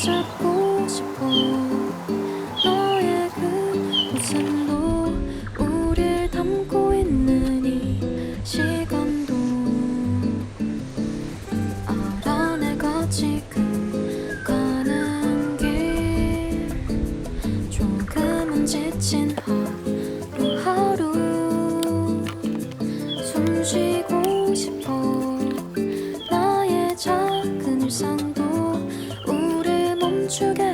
붙잡고 싶어. 너의 그 웃음도 우릴 담고 있는 이 시간도 알아 내가 지금 가는 길. 조금은 지친 하루하루 숨 쉬고 you